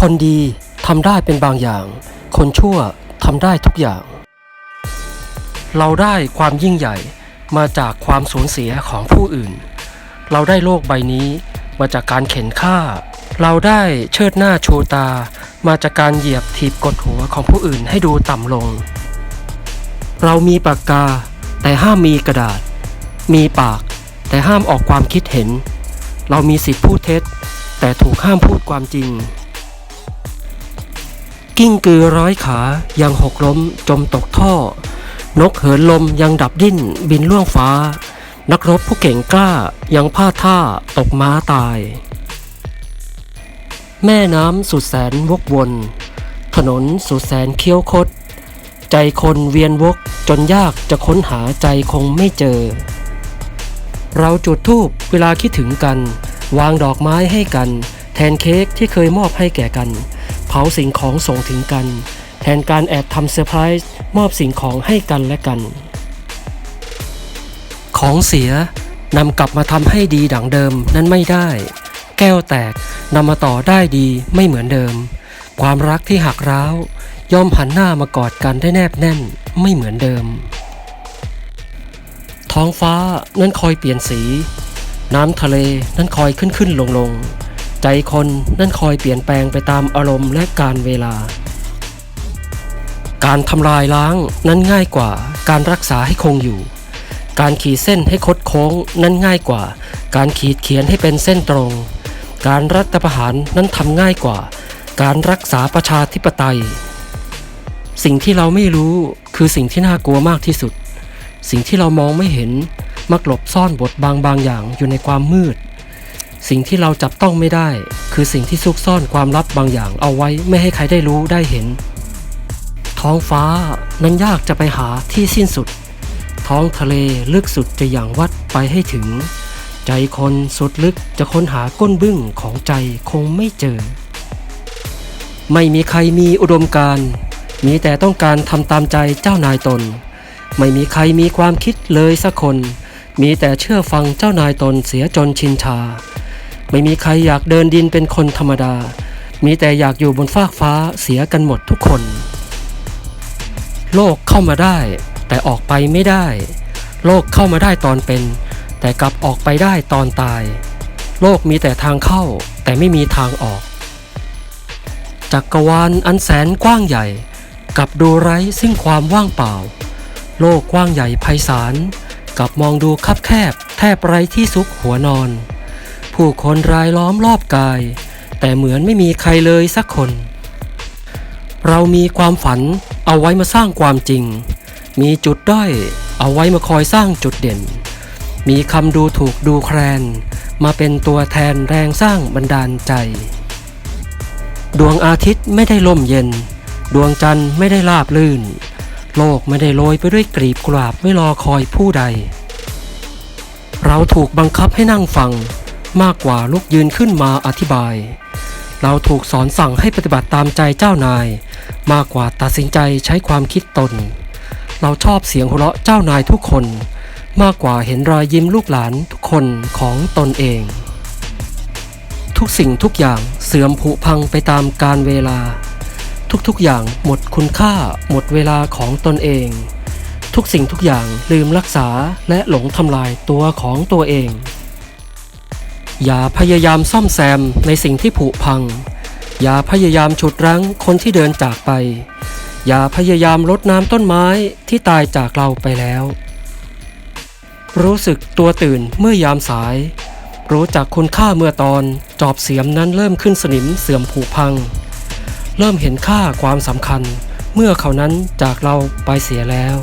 คนดีทำได้เป็นบางอย่าง คนชั่วทำได้ทุกอย่าง เราได้ความยิ่งใหญ่มาจากความสูญเสียของผู้อื่น เราได้โลกใบนี้มาจากการเข็นฆ่า เราได้เชิดหน้าชูตา มาจากการเหยียบถีบกดหัวของผู้อื่นให้ดูต่ำลง เรามีปากกา แต่ห้ามมีกระดาษ มีปาก แต่ห้ามออกความคิดเห็น เรามีสิทธิพูดเท็จ แต่ถูกห้ามพูดความจริง กิ้งกือร้อยขายังหกล้มจมตกท่อ นกเหินลมยังดับดิ้นบินล่วงฟ้า นักรบผู้เก่งกล้ายังพลาดท่าตกม้าตาย แม่น้ำสุดแสนวกวน ถนนสุดแสนเคี้ยวคด ใจคนเวียนวกจนยากจะค้นหาใจคงไม่เจอ เราจุดธูปเวลาคิดถึงกัน วางดอกไม้ให้กัน แทนเค้กที่เคยมอบให้แก่กันาสิ่งของส่งถึงกัน แทนการแอบทำเซอร์ไพรส์มอบสิ่งของให้กันและกัน ของเสียนำกลับมาทำให้ดีดังเดิมนั้นไม่ได้ แก้วแตกนำมาต่อได้ดีไม่เหมือนเดิม ความรักที่หักร้าวย่อมหันหน้ามากอดกันได้แนบแน่นไม่เหมือนเดิม ท้องฟ้านั้นคอยเปลี่ยนสี น้ำทะเลนั้นคอยขึ้นขึ้นลงลง ใจคนนั้นคอยเปลี่ยนแปลงไปตามอารมณ์และการเวลา การทำลายล้างนั้นง่ายกว่า การรักษาให้คงอยู่ การขีดเส้นให้คดโค้งนั้นง่ายกว่า การขีดเขียนให้เป็นเส้นตรง การรัฐประหารนั้นทำง่ายกว่า การรักษาประชาธิปไตย สิ่งที่เราไม่รู้คือสิ่งที่น่ากลัวมากที่สุด สิ่งที่เรามองไม่เห็นมักหลบซ่อนบทบางบางอย่างอยู่ในความมืด สิ่งที่เราจับต้องไม่ได้ คือสิ่งที่ซุกซ่อนความลับบางอย่างเอาไว้ไม่ให้ใครได้รู้ได้เห็น ท้องฟ้านั้นยากจะไปหาที่สิ้นสุด ท้องทะเลลึกสุดจะอย่างวัดไปให้ถึง ใจคนสุดลึกจะค้นหาก้นบึ้งของใจคงไม่เจอ ไม่มีใครมีอุดมการมีแต่ต้องการทำตามใจเจ้านายตน ไม่มีใครมีความคิดเลยสักคน มีแต่เชื่อฟังเจ้านายตนเสียจนชินชา ไม่มีใครอยากเดินดินเป็นคนธรรมดา มีแต่อยากอยู่บนฟากฟ้าเสียกันหมดทุกคน โลกเข้ามาได้ แต่ออกไปไม่ได้ โลกเข้ามาได้ตอนเป็น แต่กลับออกไปได้ตอนตาย โลกมีแต่ทางเข้า แต่ไม่มีทางออก จักรวาลอันแสนกว้างใหญ่ กลับดูไร้ซึ่งความว่างเปล่า โลกกว้างใหญ่ไพศาลกลับมองดูคับแคบแทบไร้ที่ซุกหัวนอน ผู้คนรายล้อมรอบกาย แต่เหมือนไม่มีใครเลยสักคน เรามีความฝันเอาไว้มาสร้างความจริง มีจุดด้อยเอาไว้มาคอยสร้างจุดเด่น มีคำดูถูกดูแคลน มาเป็นตัวแทนแรงสร้างบันดาลใจ ดวงอาทิตย์ไม่ได้ล่มเย็น ดวงจันทร์ไม่ได้ราบลื่น โลกไม่ได้โรยไปด้วยกลีบกุหลาบไม่รอคอยผู้ใด เราถูกบังคับให้นั่งฟัง มากกว่าลุกยืนขึ้นมาอธิบาย เราถูกสอนสั่งให้ปฏิบัติตามใจเจ้านาย มากกว่าตัดสินใจใช้ความคิดตน เราชอบเสียงหัวเราะเจ้านายทุกคน มากกว่าเห็นรอยยิ้มลูกหลานทุกคนของตนเอง ทุกสิ่งทุกอย่างเสื่อมผุพังไปตามกาลเวลา ทุกๆอย่างหมดคุณค่าหมดเวลาของตนเองทุกสิ่งทุกอย่างลืมรักษาและหลงทำลายตัวของตัวเอง อย่าพยายามซ่อมแซมในสิ่งที่ผุพัง อย่าพยายามฉุดรั้งคนที่เดินจากไป อย่าพยายามรดน้ำต้นไม้ที่ตายจากเราไปแล้ว รู้สึกตัวตื่นเมื่อยามสาย รู้จักคุณค่าเมื่อตอนจอบเสียมนั้นเริ่มขึ้นสนิมเสื่อมผุพัง เริ่มเห็นค่าความสำคัญ เมื่อเขานั้นจากเราไปเสียแล้ว